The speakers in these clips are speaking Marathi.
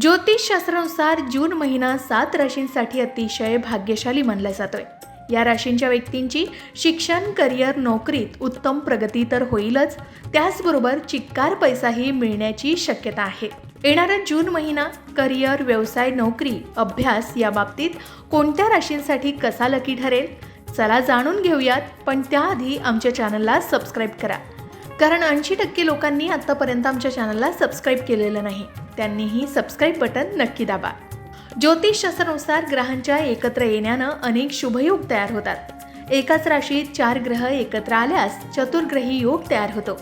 ज्योतिषशास्त्रानुसार जून महिना सात राशींसाठी अतिशय भाग्यशाली मानला जातोय. या राशींच्या व्यक्तींची शिक्षण करिअर नोकरीत उत्तम प्रगती तर होईलच. त्याचबरोबर चिक्कार पैसाही मिळण्याची शक्यता आहे. येणारा जून महिना करिअर व्यवसाय नोकरी अभ्यास या बाबतीत कोणत्या राशींसाठी कसा लकी ठरेल? चला जाणून घेऊयात पण त्याआधी आमच्या चॅनलला सबस्क्राईब करा. कारण ऐंशी टक्के लोकांनी आत्तापर्यंत आमच्या चॅनलला सबस्क्राईब केलेलं नाही. त्यांनीही सबस्क्राईब बटन नक्की दाबा. ज्योतिषशास्त्रानुसार ग्रहांच्या एकत्र येण्यानं अनेक शुभयोग तयार होतात. एकाच राशीत चार ग्रह एकत्र आल्यास चतुर्ग्रही योग तयार होतो.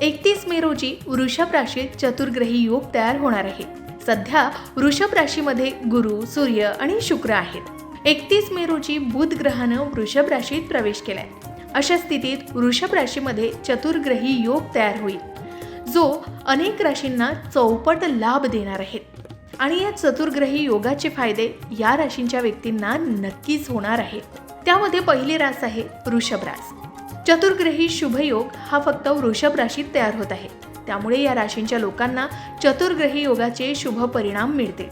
एकतीस मे रोजी वृषभ राशीत चतुर्ग्रही योग तयार होणार आहे. सध्या वृषभ राशीमध्ये गुरु सूर्य आणि शुक्र आहेत. एकतीस मे रोजी बुध ग्रहानं वृषभ राशीत प्रवेश केलाय. अशा स्थितीत वृषभ राशीमध्ये चतुर्ग्रही योग तयार होईल जो अनेक राशींना चौपट लाभ देणार आहेत. आणि या चतुर्ग्रही योगाचे फायदे या राशींच्या व्यक्तींना नक्कीच होणार आहेत. त्यामध्ये पहिली रास आहे वृषभ रास. चतुर्ग्रही शुभयोग हा फक्त वृषभ राशीत तयार होत आहे. त्यामुळे या राशींच्या लोकांना चतुर्ग्रही योगाचे शुभ परिणाम मिळते.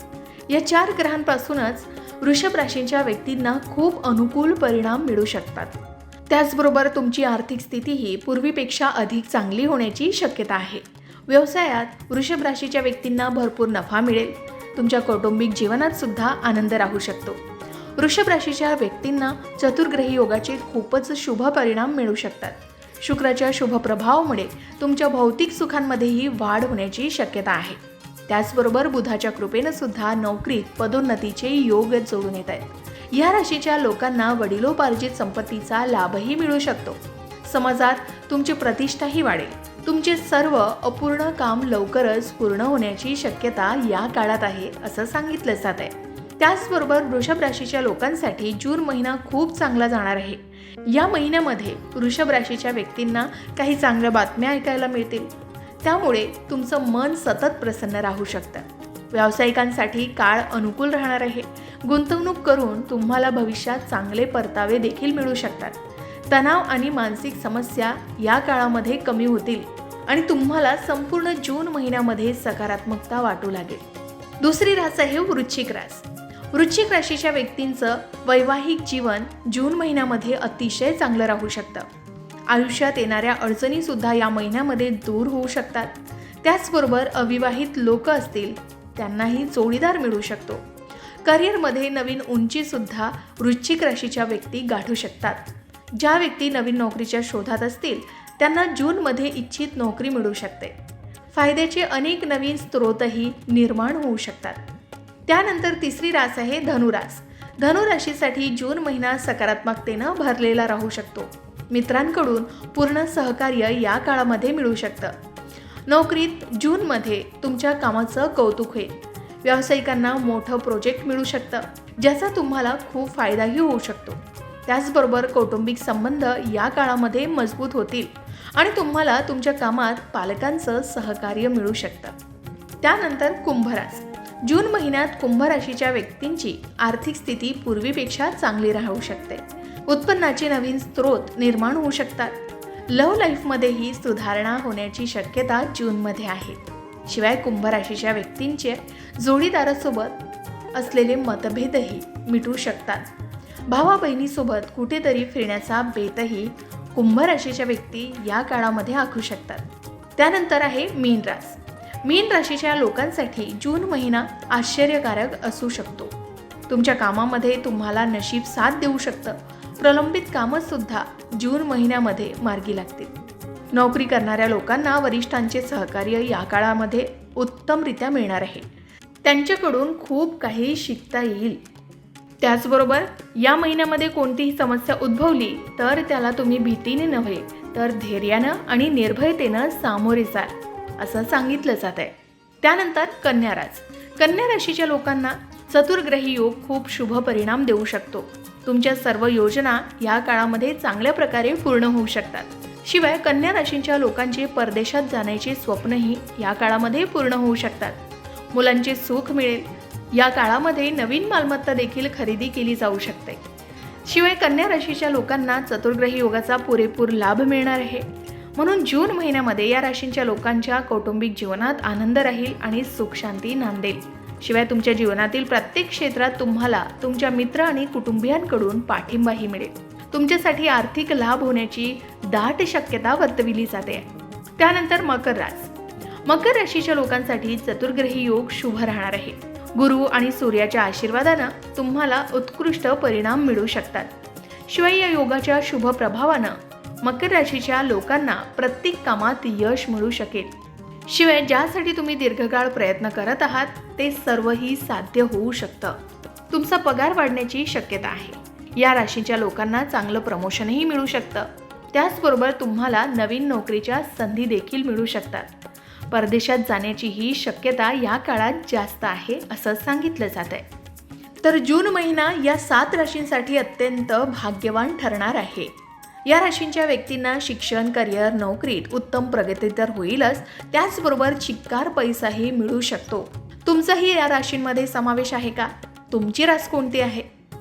या चार ग्रहांपासूनच वृषभ राशींच्या व्यक्तींना खूप अनुकूल परिणाम मिळू शकतात. त्याचबरोबर तुमची आर्थिक स्थितीही पूर्वीपेक्षा अधिक चांगली होण्याची शक्यता आहे. व्यवसायात वृषभ राशीच्या व्यक्तींना भरपूर नफा मिळेल. तुमच्या कौटुंबिक जीवनात सुद्धा आनंद राहू शकतो. वृषभ राशीच्या व्यक्तींना चतुर्ग्रही योगाचे खूपच शुभ परिणाम मिळू शकतात. शुक्राच्या शुभ प्रभावामुळे तुमच्या भौतिक सुखांमध्येही वाढ होण्याची शक्यता आहे. त्याचबरोबर बुधाच्या कृपेनं सुद्धा नोकरीत पदोन्नतीचे योग जोडून येत आहेत. या राशीच्या लोकांना वडिलोपार्जित संपत्तीचा लाभही मिळू शकतो. समाजात तुमची प्रतिष्ठाही वाढेल. तुमचे सर्व अपूर्ण काम लवकरच पूर्ण होण्याची शक्यता या काळात आहे असं सांगितलं जात आहे. त्याचबरोबर वृषभ राशीच्या लोकांसाठी जून महिना खूप चांगला जाणार आहे. या महिन्यामध्ये वृषभ राशीच्या व्यक्तींना काही चांगल्या बातम्या ऐकायला मिळतील. त्यामुळे तुमचं मन सतत प्रसन्न राहू शकतं. व्यावसायिकांसाठी काळ अनुकूल राहणार आहे. गुंतवणूक करून तुम्हाला भविष्यात चांगले परतावे देखील मिळू शकतात. तणाव आणि मानसिक समस्या या काळामध्ये कमी होतील आणि तुम्हाला संपूर्ण जून महिन्यामध्ये सकारात्मकता वाटू लागेल. दुसरी रास आहे वृश्चिक रास. वृश्चिक राशीच्या व्यक्तींचं वैवाहिक जीवन जून महिन्यामध्ये अतिशय चांगलं राहू शकतं. आयुष्यात येणाऱ्या अडचणी सुद्धा या महिन्यामध्ये दूर होऊ शकतात. त्याचबरोबर अविवाहित लोक असतील त्यांनाही जोडीदार मिळू शकतो. करिअरमध्ये नवीन उंचीसुद्धा वृश्चिक राशीच्या व्यक्ती गाठू शकतात. ज्या व्यक्ती नवीन नोकरीच्या शोधात असतील त्यांना जूनमध्ये इच्छित नोकरी मिळू शकते. फायद्याचे अनेक नवीन स्रोतही निर्माण होऊ शकतात. त्यानंतर तिसरी रास आहे धनुरास. धनुराशीसाठी जून महिना सकारात्मकतेनं भरलेला राहू शकतो. मित्रांकडून पूर्ण सहकार्य या काळामध्ये मिळू शकतं. नोकरीत जूनमध्ये तुमच्या कामाचं कौतुक होईल. व्यावसायिकांना मोठं प्रोजेक्ट मिळू शकतं ज्याचा तुम्हाला खूप फायदाही होऊ शकतो. त्याचबरोबर कौटुंबिक संबंध या काळामध्ये मजबूत होतील आणि तुम्हाला तुमच्या कामात पालकांचं सहकार्य मिळू शकतं. त्यानंतर कुंभरास जून महिन्यात कुंभ राशीच्या व्यक्तींची आर्थिक स्थिती पूर्वीपेक्षा चांगली राहू शकते. उत्पन्नाचे नवीन स्रोत निर्माण होऊ शकतात. लव्ह लाईफमध्येही सुधारणा होण्याची शक्यता जूनमध्ये आहे. शिवाय कुंभ राशीच्या व्यक्तींचे जोडीदारासोबत असलेले मतभेदही मिटू शकतात. भावा बहिणीसोबत कुठेतरी फिरण्याचा बेतही कुंभ राशीच्या व्यक्ती या काळामध्ये आखू शकतात. त्यानंतर आहे मीन रास मीन राशीच्या लोकांसाठी जून महिना आश्चर्यकारक असू शकतो. तुमच्या कामामध्ये तुम्हाला नशीब साथ देऊ शकतं. प्रलंबित कामंसुद्धा जून महिन्यामध्ये मार्गी लागतील. नोकरी करणाऱ्या लोकांना वरिष्ठांचे सहकार्य या काळामध्ये उत्तमरित्या मिळणार आहे. त्यांच्याकडून खूप काही शिकता येईल. त्याचबरोबर या महिन्यामध्ये कोणतीही समस्या उद्भवली तर त्याला तुम्ही भीतीने नव्हे तर धैर्यानं आणि निर्भयतेनं सामोरे जाल असं सांगितलं जात आहे. त्यानंतर कन्याराज कन्या राशीच्या लोकांना चतुर्ग्रही योग खूप शुभ परिणाम देऊ शकतो. तुमच्या सर्व योजना या काळामध्ये चांगल्या प्रकारे पूर्ण होऊ शकतात. शिवाय कन्या राशींच्या लोकांचे परदेशात जाण्याचे स्वप्नही या काळामध्ये पूर्ण होऊ शकतात. मुलांचे सुख मिळेल. या काळामध्ये नवीन मालमत्ता देखील खरेदी केली जाऊ शकते. शिवाय कन्या राशीच्या लोकांना चतुर्ग्रही योगाचा पुरेपूर लाभ मिळणार आहे. म्हणून जून महिन्यामध्ये या राशींच्या लोकांच्या कौटुंबिक जीवनात आनंद राहील आणि सुख शांती नांदेल. शिवाय तुमच्या जीवनातील प्रत्येक क्षेत्रात तुम्हाला तुमच्या मित्र आणि कुटुंबियांकडून पाठिंबाही मिळेल. तुमच्यासाठी आर्थिक लाभ होण्याची दाट शक्यता वर्तविली जाते. त्यानंतर मकर रास. मकर राशीच्या लोकांसाठी चतुर्ग्रही योग शुभ राहणार आहे. गुरु आणि सूर्याच्या आशीर्वादानं तुम्हाला उत्कृष्ट परिणाम मिळू शकतात. शिवाय या योगाच्या शुभ प्रभावानं मकर राशीच्या लोकांना प्रत्येक कामात यश मिळू शकेल. शिवाय ज्यासाठी तुम्ही दीर्घकाळ प्रयत्न करत आहात ते सर्वही साध्य होऊ शकतं. तुमचा पगार वाढण्याची शक्यता आहे. या राशीच्या लोकांना चांगलं प्रमोशनही मिळू शकतं. त्याचबरोबर तुम्हाला नवीन नोकरीच्या संधी देखील मिळू शकतात. परदेशात जाण्याची ही शक्यता या काळात जास्त आहे असं सांगितलं जात आहे तर जून महिना या सात राशींसाठी अत्यंत भाग्यवान ठरणार आहे. या राशींच्या व्यक्तींना शिक्षण करिअर नोकरीत उत्तम प्रगती तर होईलच त्याचबरोबर चिक्कार पैसाही मिळू शकतो. तुमचाही या राशींमध्ये समावेश आहे का? तुमची रास कोणती आहे?